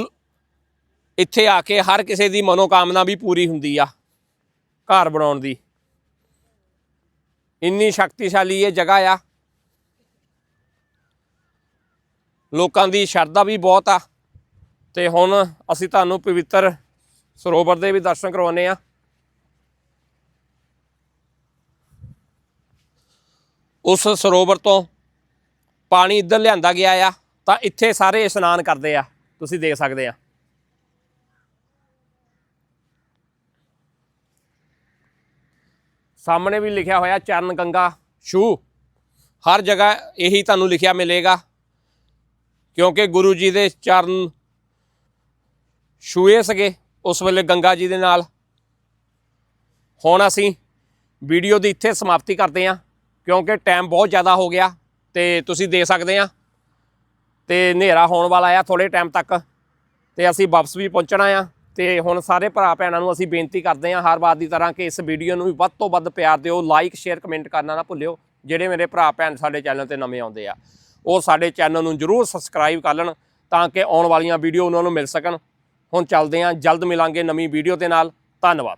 ਇੱਥੇ ਆ ਕੇ ਹਰ ਕਿਸੇ ਦੀ ਮਨੋਕਾਮਨਾ ਵੀ ਪੂਰੀ ਹੁੰਦੀ ਆ ਘਰ ਬਣਾਉਣ ਦੀ। ਇੰਨੀ ਸ਼ਕਤੀਸ਼ਾਲੀ ਇਹ ਜਗ੍ਹਾ ਆ। ਲੋਕਾਂ ਦੀ ਸ਼ਰਧਾ ਵੀ ਬਹੁਤ ਆ। ਤੇ ਹੁਣ ਅਸੀਂ ਤੁਹਾਨੂੰ ਪਵਿੱਤਰ ਸਰੋਵਰ ਦੇ ਵੀ ਦਰਸ਼ਨ ਕਰਵਾਉਨੇ ਆ। ਉਸ ਸਰੋਵਰ ਤੋਂ ਪਾਣੀ ਇੱਧਰ ਲਿਆਂਦਾ ਗਿਆ ਆ, ਤਾਂ ਇੱਥੇ ਸਾਰੇ ਇਸ਼ਨਾਨ ਕਰਦੇ ਆ। ਤੁਸੀਂ ਦੇਖ ਸਕਦੇ ਆ। ਸਾਹਮਣੇ ਵੀ ਲਿਖਿਆ ਹੋਇਆ, ਚਰਨ ਗੰਗਾ, ਛੂ। ਹਰ ਜਗ੍ਹਾ ਇਹੀ ਤੁਹਾਨੂੰ ਲਿਖਿਆ ਮਿਲੇਗਾ, ਕਿਉਂਕਿ ਗੁਰੂ ਜੀ ਦੇ ਚਰਨ ਛੂਏ ਸਕੇ ਉਸ ਵੇਲੇ ਗੰਗਾ ਜੀ ਦੇ ਨਾਲ। ਹੁਣ ਅਸੀਂ ਵੀਡੀਓ ਦੀ ਇੱਥੇ ਸਮਾਪਤੀ ਕਰਦੇ ਹਾਂ ਕਿਉਂਕਿ ਟਾਈਮ ਬਹੁਤ ਜ਼ਿਆਦਾ ਹੋ ਗਿਆ ਤੇ ਤੁਸੀਂ ਦੇ ਸਕਦੇ ਆ। ਤੇ ਹਨੇਰਾ ਹੋਣ ਵਾਲਾ ਆ ਥੋੜੇ ਟਾਈਮ ਤੱਕ। ਤੇ ਅਸੀਂ ਵਾਪਸ ਵੀ ਪਹੁੰਚਣਾ ਆ। ਤੇ ਹੁਣ ਸਾਰੇ ਭਰਾ ਭੈਣਾਂ ਨੂੰ ਅਸੀਂ ਬੇਨਤੀ ਕਰਦੇ ਹਾਂ ਹਰ ਵਾਰ ਦੀ ਤਰ੍ਹਾਂ ਕਿ ਇਸ ਵੀਡੀਓ ਨੂੰ ਵੀ ਵੱਧ ਤੋਂ ਵੱਧ ਪਿਆਰ ਦਿਓ ਲਾਈਕ ਸ਼ੇਅਰ ਕਮੈਂਟ ਕਰਨਾ ਨਾ ਭੁੱਲਿਓ, ਜਿਹੜੇ ਮੇਰੇ ਭਰਾ ਭੈਣ ਸਾਡੇ ਚੈਨਲ ਤੇ ਨਵੇਂ ਆਉਂਦੇ ਆ। ਉਹ ਸਾਡੇ ਚੈਨਲ ਨੂੰ ਜਰੂਰ ਸਬਸਕ੍ਰਾਈਬ ਕਰ ਲੈਣ ਤਾਂ ਕਿ ਆਉਣ ਵਾਲੀਆਂ ਵੀਡੀਓ ਉਹਨਾਂ ਨੂੰ ਮਿਲ ਸਕਣ। ਹੁਣ ਚੱਲਦੇ ਹਾਂ ਜਲਦ ਮਿਲਾਂਗੇ ਨਵੀਂ ਵੀਡੀਓ ਦੇ ਨਾਲ। ਧੰਨਵਾਦ।